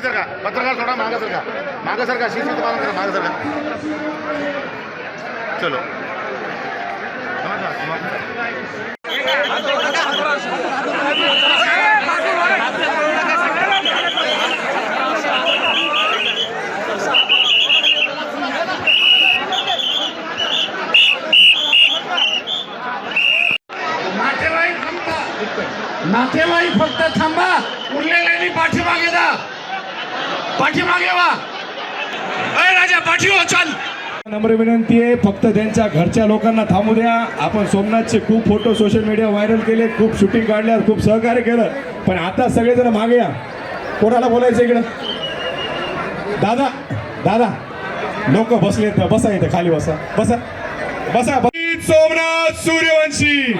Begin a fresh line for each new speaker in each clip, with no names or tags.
Sir का पत्रकार थोडा मागे सर का मागे सर का शिस्तीचं पालन करा मागे सर का चलो.
नातेवाईक फक्त थांबा. उरलेल्यांनी पाठीमागे जा. पाठीमागे वा. अय राजा चाल.
नम्र विनंती आहे फक्त त्यांच्या घरच्या लोकांना थांबू द्या. आपण सोमनाथचे खूप फोटो सोशल मीडिया व्हायरल केले खूप शूटिंग काढल्या खूप सहकार्य केलं. पण आता सगळेजण मागे या. कोणाला बोलायचं इकडं? दादा दादा लोक बसले बसा इथं खाली बसा. बसा बसा शहीद सोमनाथ सूर्यवंशी.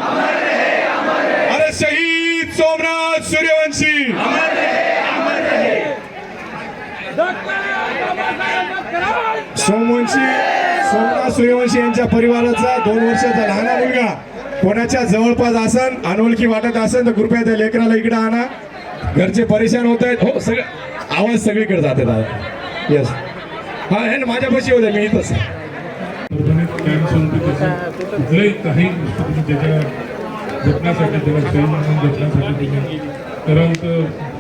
अरे शहीद सोमनाथ सूर्यवंशी. सोमवंशी सोमनाथ सूर्यवंशी यांच्या परिवाराचा दोन वर्षाचा लहाना मुलगा. कोणाच्या जवळपास असन अनोळखी वाटत असेल तर कृपया त्या लेकराला इकडे आणा. घरचे परेशान होत आहेत. हो सगळं आवाज सगळीकडे जाते दादा. येस हा हे ना माझ्यापाशी होते मी इथंच
कुठलंही काही गोष्ट त्याच्या जपण्यासाठी त्याला सैन जपण्यासाठी तुम्ही तर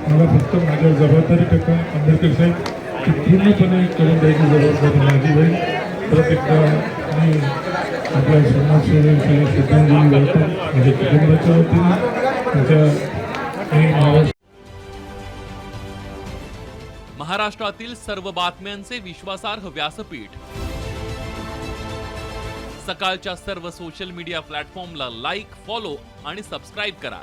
मला फक्त माझ्या जबाबदारी टक्का आंबेडकर साहेब ती पूर्णपणे करून द्यायची जबाबदारी माझी होईल. परत एकदा मी आपल्या समाजसेवे श्रद्धांजली वाहतो माझ्या कुटुंबाच्या वतीने त्यांच्या मी महाराष्ट्र
महाराष्ट्रातील सर्व बातम्यांचे विश्वासार्ह व्यासपीठ. सकाळच्या सर्व सोशल मीडिया प्लॅटफॉर्मला लाईक फॉलो आणि सबस्क्राईब करा.